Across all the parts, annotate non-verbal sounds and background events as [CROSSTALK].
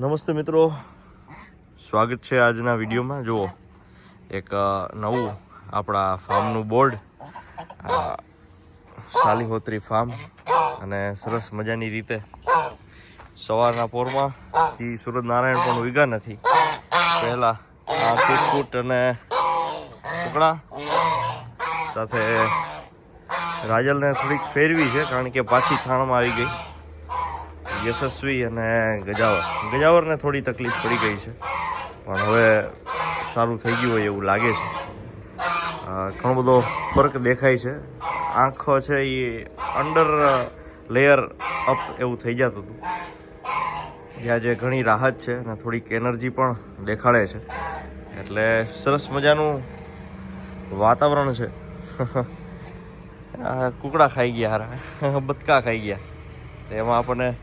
નમસ્તે મિત્રો. સ્વાગત છે આજના વિડીયોમાં. જુઓ, એક નવું આપણા ફાર્મનું બોર્ડ સાલીહોત્રી ફાર્મ અને સરસ મજાની રીતે સવારના પોરમાં એ સુરત નારાયણ પણ ઉગ્યા નથી. પહેલા આ કુટકુટ અને ટુકડા સાથે રાજલને થોડીક ફેરવી છે, કારણ કે પાછી થાણમાં આવી ગઈ. યશસ્વી અને ગજાવર. ગજાવરને થોડી તકલીફ પડી ગઈ છે, પણ હવે સારું થઈ ગયું હોય એવું લાગે છે. ઘણો બધો ફરક દેખાય છે. આંખો છે એ અંડર લેયર અપ એવું થઈ જતું હતું. જ્યાં જે ઘણી રાહત છે અને થોડીક એનર્જી પણ દેખાડે છે. એટલે સરસ મજાનું વાતાવરણ છે. [LAUGHS] કુકડા ખાઈ ગયા હારા. [LAUGHS] બતકા ખાઈ ગયા. એમાં આપણને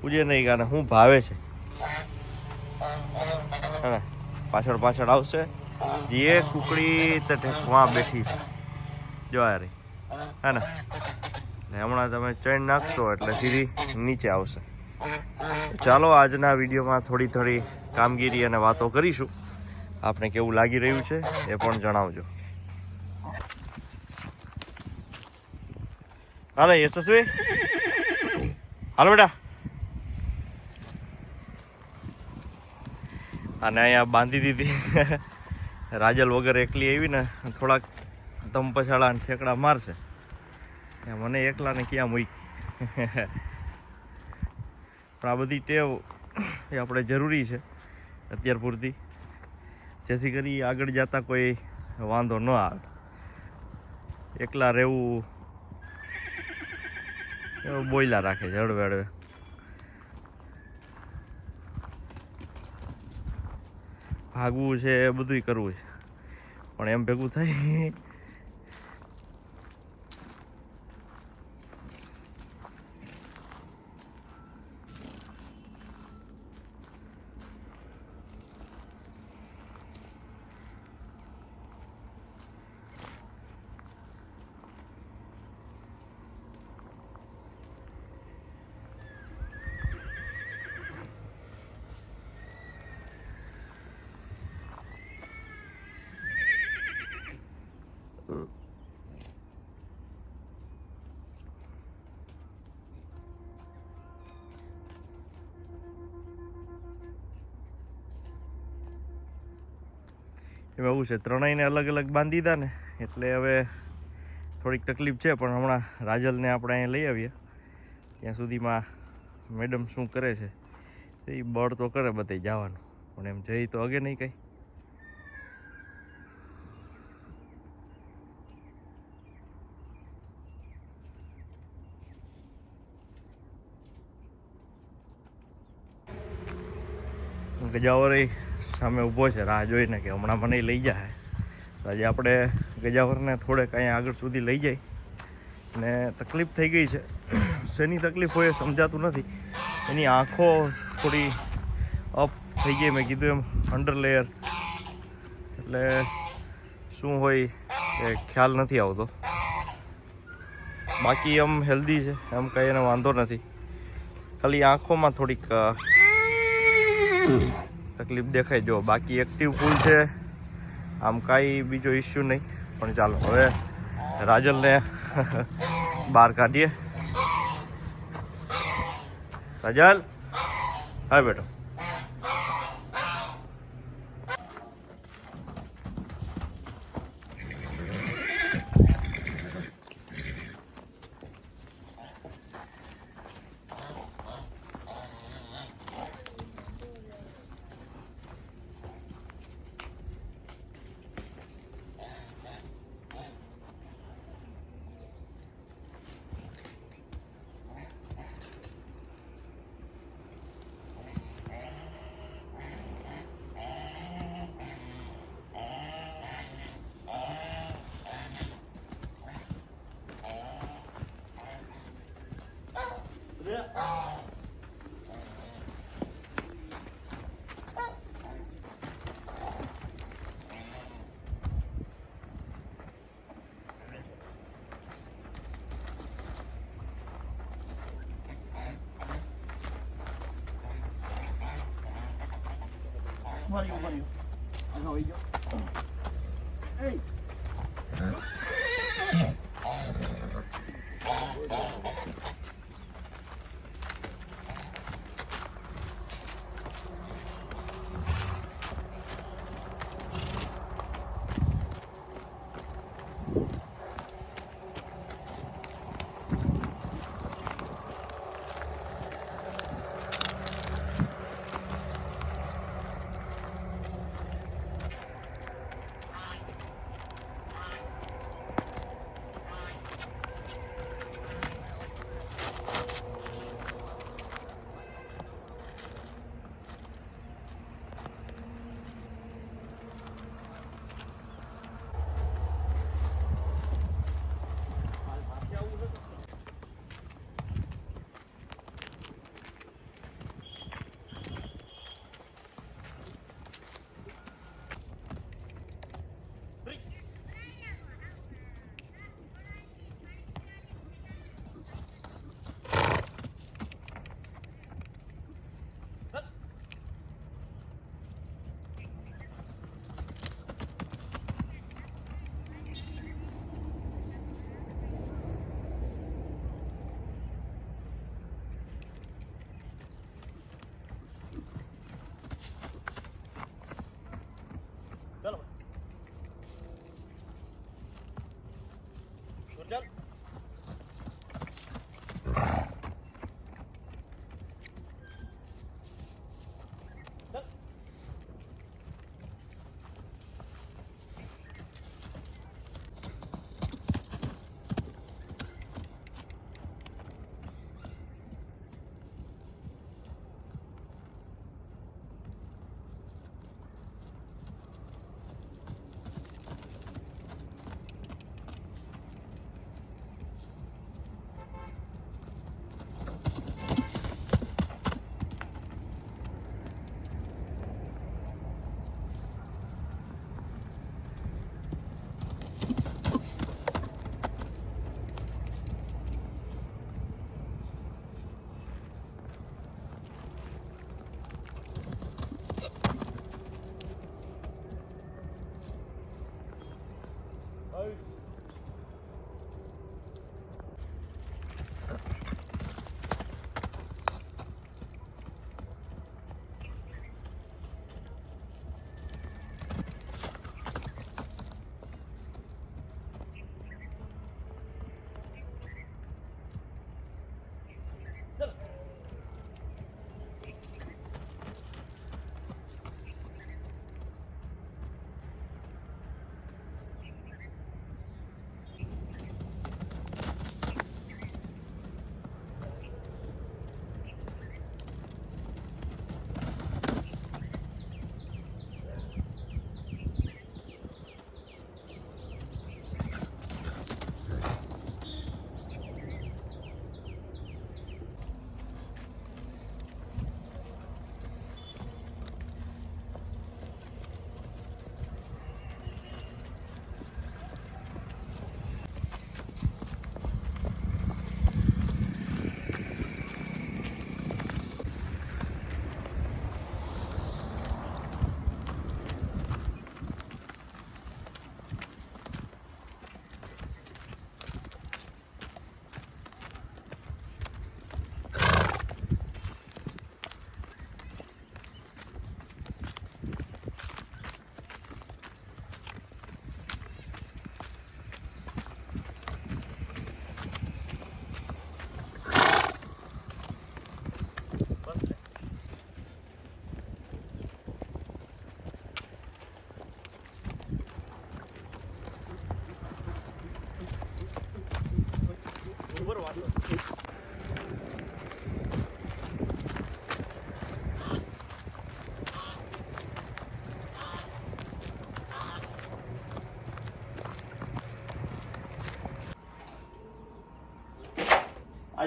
પૂજે નહીં આને શું ભાવે છે. હે પાછળ પાછળ આવશે. જે કુકડી તે ઢેકમાં બેઠી છે. જો આ રહી. હે ને હમણાં તમે ચણ નાખશો એટલે સીધી નીચે આવશે. ચાલો, આજના વિડીયોમાં થોડી થોડી કામગીરી અને વાતો કરીશું. આપણે કેવું લાગી રહ્યું છે એ પણ જણાવજો. હાલો, યશસ્વી. હાલો, બેટા. અને અહીંયા બાંધી દીધી. રાજલ વગર એકલી આવી ને થોડાક પછાડા અને ઠેકડા મારશે. મને એકલાને ક્યાં મૂકી? પણ આ બધી ટેવ એ આપણે જરૂરી છે અત્યાર પૂરતી. જેથી કરી આગળ જતા કોઈ વાંધો ન આવે. એકલા રહેવું બોયલા રાખે છે હળવે હળવે. ભાગવું છે બધુંય કરવું છે. પણ એમ ભેગું થાય એમાં એવું છે, ત્રણેયને અલગ અલગ બાંધી દીધા ને, એટલે હવે થોડીક તકલીફ છે, પણ હમણાં રાજલને આપણે અહીંયા લઈ આવીએ. ત્યાં સુધીમાં મેડમ શું કરે છે, એ બળ તો કરે બધે જવાનું, પણ એમ જઈ તો અગે નહીં કંઈ. જાઓ ય સામે ઊભો છે, રાહ જોઈને કે હમણાં મને લઈ જાય તો આજે આપણે ગજાવરને થોડેક અહીંયા આગળ સુધી લઈ જાય ને તકલીફ થઈ ગઈ છે. શેની તકલીફ હોય એ સમજાતું નથી. એની આંખો થોડી અપ થઈ ગઈ, મેં કીધું એમ અંડર લેયર એટલે શું હોય એ ખ્યાલ નથી આવતો. બાકી એમ હેલ્ધી છે, એમ કંઈ એને વાંધો નથી. ખાલી આંખોમાં થોડીક તકલીફ દેખાય. જો, બાકી એક્ટિવ ફૂલ છે. આમ કાંઈ બીજો ઇસ્યુ નહીં. પણ ચાલો, હવે રાજલને [LAUGHS] બહાર કાઢીએ. રાજલ! હા, બેટો. ઊભા રહ્યો, ઊભા રહ્યો. આગળ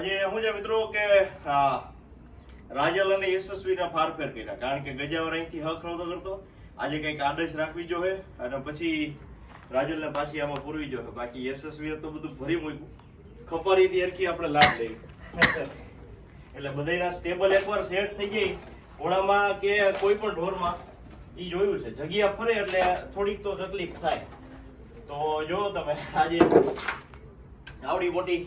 આજે શું છે મિત્રો કે રાજલ અને યશસ્વીના ફારફેર કર્યા. કારણ કે ગજાવર અહીંથી હક નહોતો કરતો. આજે કંઈક આદેશ રાખવી જોઈએ અને પછી રાજલને પાછી આમાં પૂરવી જોઈએ. બાકી યશસ્વીએ તો બધું ભરી મૂક્યું. ખપારી થી હરખી આપણે લાભ લઈ એટલે બધાયના સ્ટેબલ એકવાર સેટ થઈ ગઈ. ઘોડામાં કે કોઈ પણ ઢોરમાં એ જોયું છે. જગ્યા ફરે એટલે થોડીક તો તકલીફ થાય. તો જો તમે આજે આવડી મોટી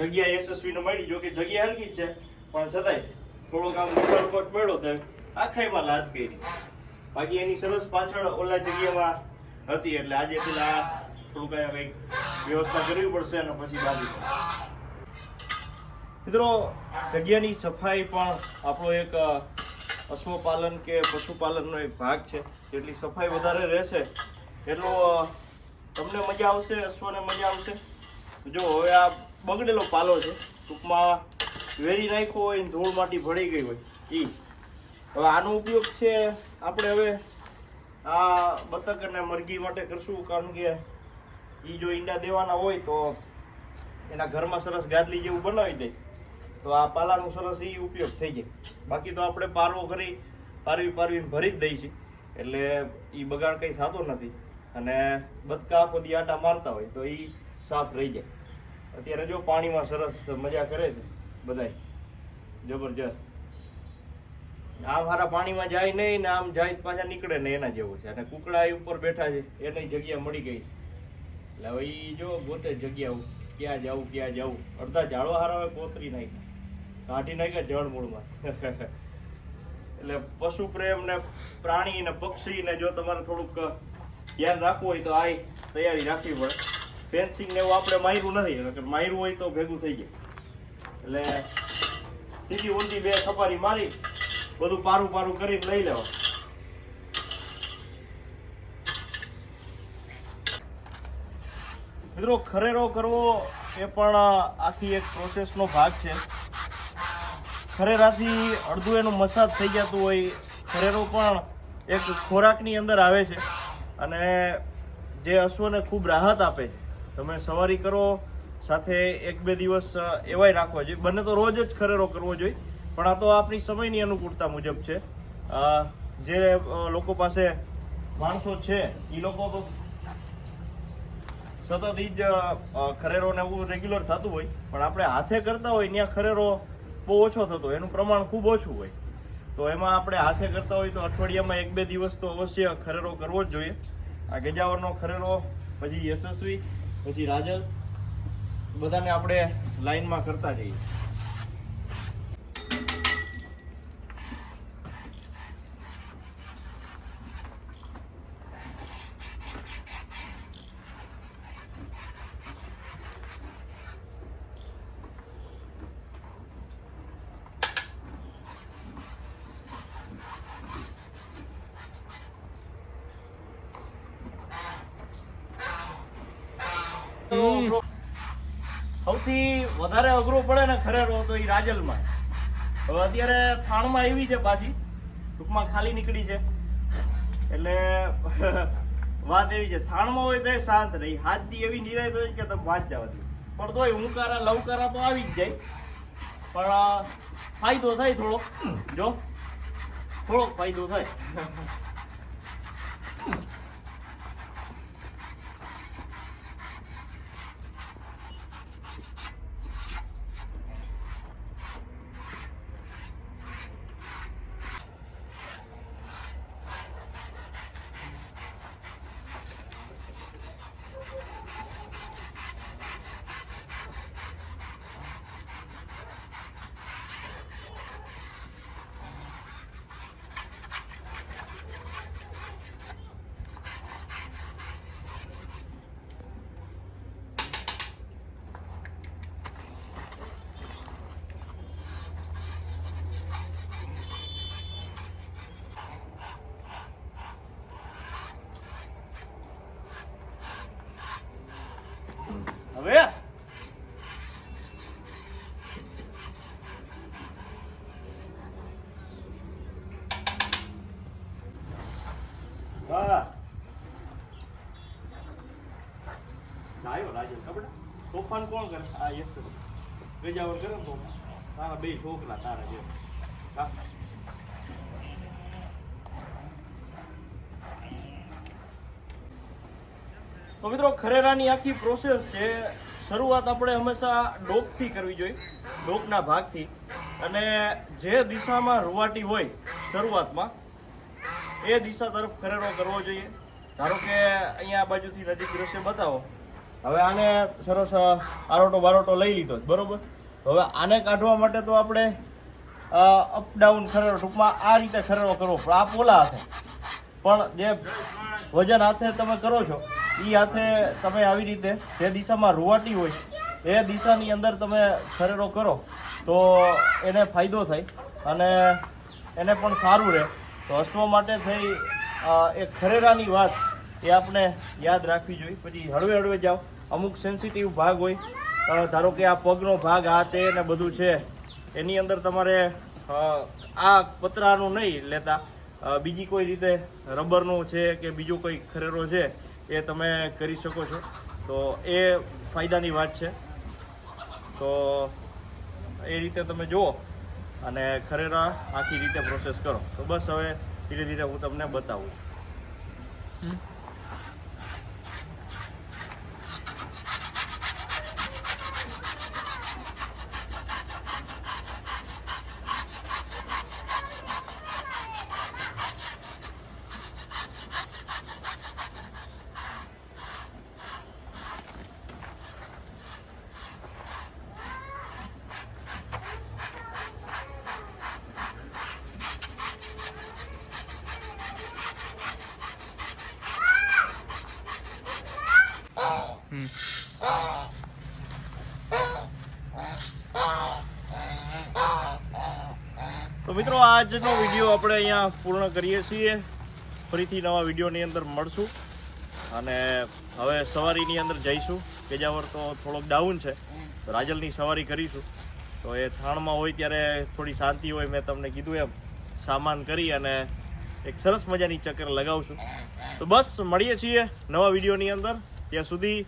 જગ્યા યશસ્વી ને મળી જો કે જગ્યા હલકી જ છે. પણ છતાંય થોડોક આમ વિશાળકોટ મળ્યો તો આખાઈમાં લાદ કરી. બાકી એની સરસ પાછળ ઓલા જગ્યામાં હતી એટલે આજે પેલા થોડુંક અહીંયા કંઈક વ્યવસ્થા કરવી પડશે અને પછી બાજુ મિત્રો, જગ્યાની સફાઈ પણ આપણો એક પશુપાલન કે પશુપાલનનો એક ભાગ છે. જેટલી સફાઈ વધારે રહેશે, એટલો તમને મજા આવશે, અશ્વને મજા આવશે. જો હવે આ બગડેલો પાલો છે. ટૂંકમાં વેરી નાખ્યો હોય ને ધૂળ માટી ભળી ગઈ હોય. એ હવે આનો ઉપયોગ છે આપણે હવે આ બતક અને મરઘી માટે કરશું, કારણ કે એ જો ઈંડા દેવાના હોય તો એના ઘરમાં સરસ ગાદલી જેવું બનાવી દે. તો આ પાલાનો સરસ એ ઉપયોગ થઈ જાય. બાકી તો આપણે પારવો કરી પારવી પારવીને ભરી જ દઈ છીએ. એટલે એ બગાડ કંઈ થતો નથી. અને બતકા આખો દી આટા મારતા હોય તો એ સાફ રહી જાય. અત્યારે જો પાણીમાં સરસ મજા કરે છે બધાય. જબરજસ્ત. આમ હારા પાણીમાં જાય નહીં ને આમ જાય પાછા નીકળે ને એના જેવું છે. અને કુકડા એ ઉપર બેઠા છે, એની જગ્યા મળી ગઈ છે. એટલે હવે એ જો પોતે જગ્યા ક્યાં જાવું ક્યાં જાવું અડધા ઝાડો હારા હવે કોતરી નાખ્યા. કાઢી નાખ્યા જળ મૂળમાં. [LAUGHS] એટલે પશુ પ્રેમ ને પ્રાણી ને પક્ષી ને જો તમારે થોડુંક ધ્યાન રાખવું હોય તો આ તૈયારી રાખવી પડે. ફેન્સિંગ ને એવું આપણે માર્યું નથી નકર માર્યું હોય તો ભેગું થઈ જાય. એટલે સીધી ઊંધી બે સફારી મારી, બધું પારું પારું કરીને લઈ લેવા. મિત્રો, ખરેરો કરવો એ પણ આખી એક પ્રોસેસનો ભાગ છે. ખરેરાથી અડધું એનું મસાજ થઈ જતું હોય, ખરેરો પણ એક ખોરાકની અંદર આવે છે. અને જે અશ્વને ખૂબ રાહત આપે છે. તમે સવારી કરો, સાથે એક બે દિવસ એવાય રાખવા જોઈએ. બંને તો રોજ જ ખરેરો કરવો જોઈએ, પણ આ તો આપણી સમયની અનુકૂળતા મુજબ છે. જે લોકો પાસે માણસો છે એ લોકો તો સતત ઈ જ ખરેરો ને એવું રેગ્યુલર થતું હોય, પણ આપણે હાથે કરતા હોય ત્યાં ખરેરો બહુ ઓછો થતો હોય, એનું પ્રમાણ ખૂબ ઓછું હોય. તો એમાં આપણે હાથે કરતા હોય તો અઠવાડિયામાં એક બે દિવસ તો અવશ્ય ખરેરો કરવો જ જોઈએ. આ ગજાવરનો ખરેરો, પછી યશસ્વી પછી રાજલ બધાને આપણે લાઈનમાં કરતા જઈએ સૌથી વધારે પડે ને ખરેરો તો એ રાજલમાં. હવે અત્યારે થાણમાં આવી છે પાછી. ટૂંકમાં ખાલી નીકળી છે. એટલે [LAUGHS] વાત એવી છે, થાણમાં હોય તો શાંત રહી. હાથથી એવી નિરાય હોય કે તમે વાંચ જવા દો પણ તોય હુંકારા લવકારા તો આવી જ જાય. પણ ફાયદો થાય થોડો જો, થોડોક ફાયદો થાય હવે વાહ લાયો રાજલ કપડા તોફાન કોણ કરે આ યસ ગજાવર કરે તોફાન તારા બે છોકરા તારા જે તો મિત્રો ખરેરાની આખી પ્રોસેસ છે, શરૂઆત આપણે હંમેશા ડોકથી કરવી જોઈએ, ડોકના ભાગથી. અને જે દિશામાં રૂવાટી હોય શરૂઆતમાં, એ દિશા તરફ ખરેરો કરવો જોઈએ. ધારો કે અહીંયા આ બાજુથી નજીક દ્રશ્ય બતાવો. હવે આને સરસ આરોટો બારોટો લઈ લીધો બરોબર? હવે આને કાઢવા માટે તો આપણે અપડાઉન ખરડો ટૂંકમાં આ રીતે ખરેરો કરવો આ પોલા હાથે. પણ જે વજન હાથે તમે કરો છો એ હાથે તમે આવી રીતે જે દિશામાં રૂવાટી હોય એ દિશાની અંદર તમે ખરેરો કરો, તો એને ફાયદો થાય અને એને પણ સારું રહે. તો હસવા માટે થઈ એ ખરેરાની વાત એ આપણે યાદ રાખવી જોઈએ. પછી હળવે હળવે જાઓ. અમુક સેન્સિટિવ ભાગ હોય. ધારો કે આ પગનો ભાગ, આ તે ને બધું છે. એની અંદર તમારે આ પતરાનું નહીં લેતા. બીજી કોઈ રીતે રબરનું છે કે બીજું કોઈ ખરેરો છે એ તમે કરી શકો છો. તો એ ફાયદાની વાત છે. તો એ રીતે તમે જુઓ અને ખરેરા આખી રીતે પ્રોસેસ કરો. તો બસ હવે ધીરે ધીરે હું તમને બતાવું છું. તો મિત્રો, આજનો વીડિયો આપણે અહીંયા પૂર્ણ કરીએ છીએ. ફરીથી નવા વિડીયોની અંદર મળશું અને હવે સવારીની અંદર જઈશું. કેજાવર તો થોડોક ડાઉન છે. રાજલની સવારી કરીશું. તો એ થાણમાં હોય ત્યારે થોડી શાંતિ હોય, મેં તમને કીધું એમ. સામાન કરી અને એક સરસ મજાની ચક્કર લગાવશું. તો બસ, મળીએ છીએ નવા વિડીયોની અંદર. ત્યાં સુધી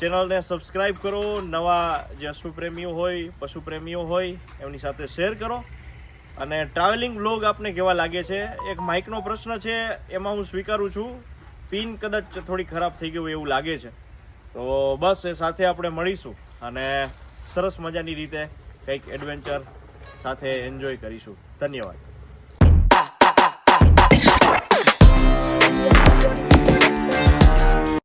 ચેનલને સબસ્ક્રાઈબ કરો, નવા જે પશુપ્રેમીઓ હોય પશુપ્રેમીઓ હોય, એમની સાથે શેર કરો. અને ટ્રાવેલિંગ બ્લોગ આપને કેવા લાગે છે? એક માઇકનો પ્રશ્ન છે, એમાં હું સ્વીકારું છું. પિન કદાચ થોડી ખરાબ થઈ ગયું એવું લાગે છે. તો બસ, એ સાથે આપણે મળીશું અને સરસ મજાની રીતે કંઈક એડવેન્ચર સાથે એન્જોય કરીશું. ધન્યવાદ.